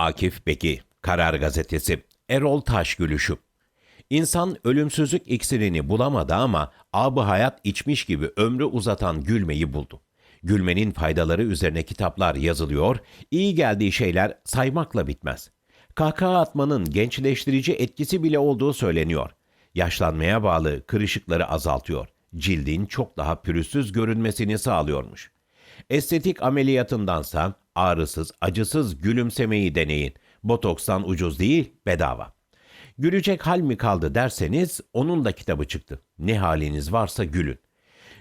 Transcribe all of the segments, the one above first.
Akif Beki, Karar Gazetesi, Erol Taş Gülüşü. İnsan ölümsüzlük iksirini bulamadı ama abı hayat içmiş gibi ömrü uzatan gülmeyi buldu. Gülmenin faydaları üzerine kitaplar yazılıyor, iyi geldiği şeyler saymakla bitmez. Kahkaha atmanın gençleştirici etkisi bile olduğu söyleniyor. Yaşlanmaya bağlı kırışıkları azaltıyor. Cildin çok daha pürüzsüz görünmesini sağlıyormuş. Estetik ameliyatındansa ağrısız, acısız gülümsemeyi deneyin. Botokstan ucuz değil, bedava. Gülecek hal mi kaldı derseniz onun da kitabı çıktı. Ne haliniz varsa gülün.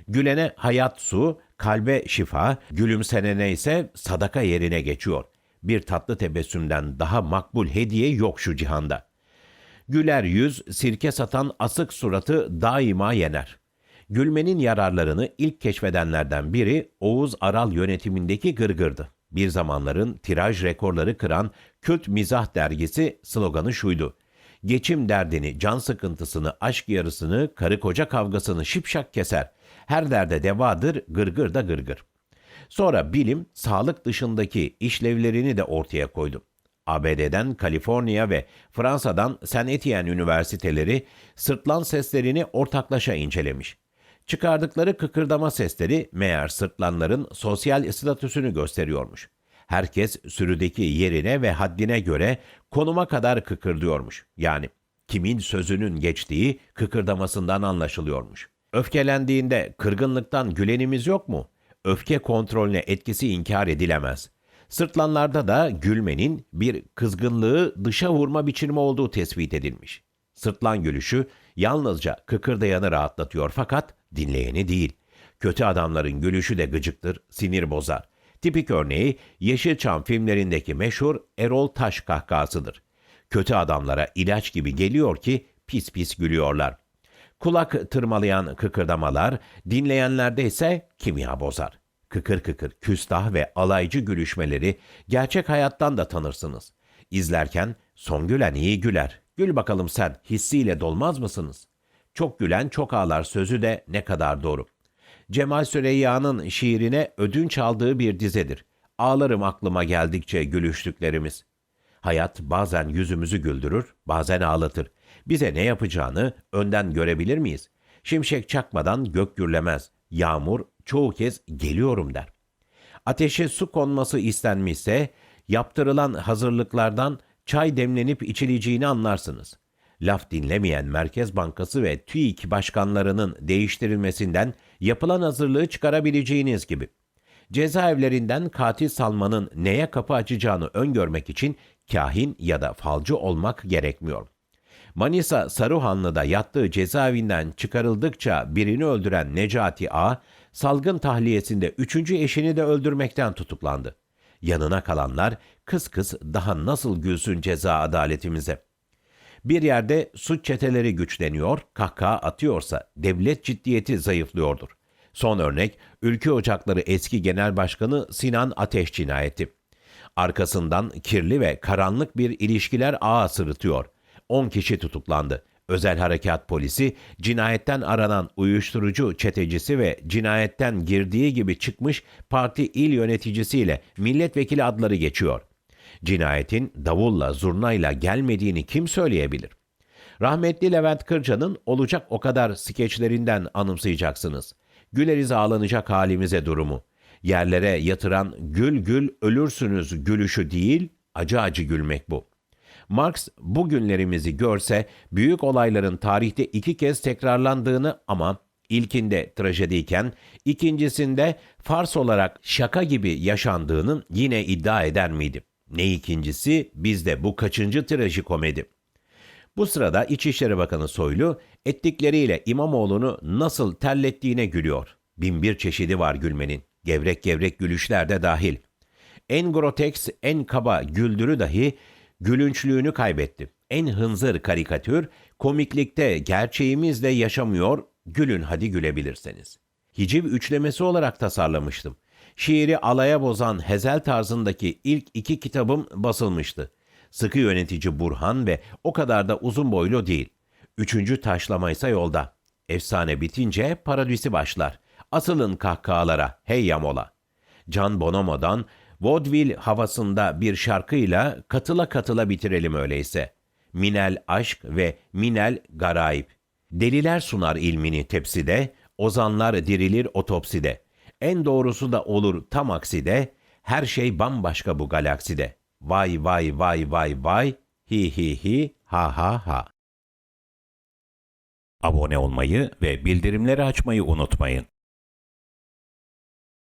Gülene hayat su, kalbe şifa, gülümsenene ise sadaka yerine geçiyor. Bir tatlı tebessümden daha makbul hediye yok şu cihanda. Güler yüz, sirke satan asık suratı daima yener. Gülmenin yararlarını ilk keşfedenlerden biri Oğuz Aral yönetimindeki Gırgır'dı. Bir zamanların tiraj rekorları kıran Kült Mizah dergisi sloganı şuydu. Geçim derdini, can sıkıntısını, aşk yarısını, karı koca kavgasını şipşak keser. Her derde devadır, gırgır da gırgır. Sonra bilim, sağlık dışındaki işlevlerini de ortaya koydu. ABD'den Kaliforniya ve Fransa'dan Saint Etienne üniversiteleri sırtlan seslerini ortaklaşa incelemiş. Çıkardıkları kıkırdama sesleri meğer sırtlanların sosyal statüsünü gösteriyormuş. Herkes sürüdeki yerine ve haddine göre konuma kadar kıkırdıyormuş. Yani kimin sözünün geçtiği kıkırdamasından anlaşılıyormuş. Öfkelendiğinde kırgınlıktan gülenimiz yok mu? Öfke kontrolüne etkisi inkar edilemez. Sırtlanlarda da gülmenin bir kızgınlığı dışa vurma biçimi olduğu tespit edilmiş. Sırtlan gülüşü yalnızca kıkırdayanı rahatlatıyor fakat dinleyeni değil. Kötü adamların gülüşü de gıcıktır, sinir bozar. Tipik örneği Yeşilçam filmlerindeki meşhur Erol Taş kahkahasıdır. Kötü adamlara ilaç gibi geliyor ki pis pis gülüyorlar. Kulak tırmalayan kıkırdamalar, dinleyenlerde ise kimya bozar. Kıkır kıkır, küstah ve alaycı gülüşmeleri gerçek hayattan da tanırsınız. İzlerken son gülen iyi güler, gül bakalım sen hissiyle dolmaz mısınız? Çok gülen çok ağlar sözü de ne kadar doğru. Cemal Süreyya'nın şiirine ödünç aldığı bir dizedir. Ağlarım aklıma geldikçe gülüştüklerimiz. Hayat bazen yüzümüzü güldürür, bazen ağlatır. Bize ne yapacağını önden görebilir miyiz? Şimşek çakmadan gök gürlemez. Yağmur çoğu kez geliyorum der. Ateşe su konması istenmişse yaptırılan hazırlıklardan çay demlenip içileceğini anlarsınız. Laf dinlemeyen Merkez Bankası ve TÜİK başkanlarının değiştirilmesinden yapılan hazırlığı çıkarabileceğiniz gibi. Cezaevlerinden katil salmanın neye kapı açacağını öngörmek için kahin ya da falcı olmak gerekmiyor. Manisa Saruhanlı'da yattığı cezaevinden çıkarıldıkça birini öldüren Necati A, salgın tahliyesinde üçüncü eşini de öldürmekten tutuklandı. Yanına kalanlar kıs kıs daha nasıl gülsün ceza adaletimize. Bir yerde suç çeteleri güçleniyor, kahkaha atıyorsa devlet ciddiyeti zayıflıyordur. Son örnek Ülke Ocakları eski genel başkanı Sinan Ateş cinayeti. Arkasından kirli ve karanlık bir ilişkiler ağı sırıtıyor. 10 kişi tutuklandı. Özel Harekat Polisi cinayetten aranan uyuşturucu çetecisi ve cinayetten girdiği gibi çıkmış parti il yöneticisiyle milletvekili adları geçiyor. Cinayetin davulla, zurnayla gelmediğini kim söyleyebilir? Rahmetli Levent Kırca'nın olacak o kadar skeçlerinden anımsayacaksınız. Güleriz ağlanacak halimize durumu. Yerlere yatıran gül gül ölürsünüz gülüşü değil, acı acı gülmek bu. Marx bugünlerimizi görse büyük olayların tarihte iki kez tekrarlandığını ama ilkinde trajediyken ikincisinde fars olarak şaka gibi yaşandığının yine iddia eder miydi? Ne ikincisi bizde bu kaçıncı trajikomedi? Bu sırada İçişleri Bakanı Soylu ettikleriyle İmamoğlu'nu nasıl terlettiğine gülüyor. Binbir çeşidi var gülmenin. Gevrek gevrek gülüşler de dahil. En groteks, en kaba güldürü dahi gülünçlüğünü kaybetti. En hınzır karikatür komiklikte gerçeğimizle yaşamıyor, gülün hadi gülebilirseniz. Hiciv üçlemesi olarak tasarlamıştım. Şiiri alaya bozan Hezel tarzındaki ilk iki kitabım basılmıştı. Sıkı yönetici Burhan ve o kadar da uzun boylu değil. Üçüncü taşlama ise yolda. Efsane bitince paradisi başlar. Asılın kahkahalara, hey yamola. Can Bonomo'dan Vaudeville havasında bir şarkıyla katıla katıla bitirelim öyleyse. Minel aşk ve minel garaip. Deliler sunar ilmini tepside, ozanlar dirilir otopside. En doğrusu da olur tam akside, her şey bambaşka bu galakside. Vay vay vay vay vay, hi hi hi, ha ha ha. Abone olmayı ve bildirimleri açmayı unutmayın.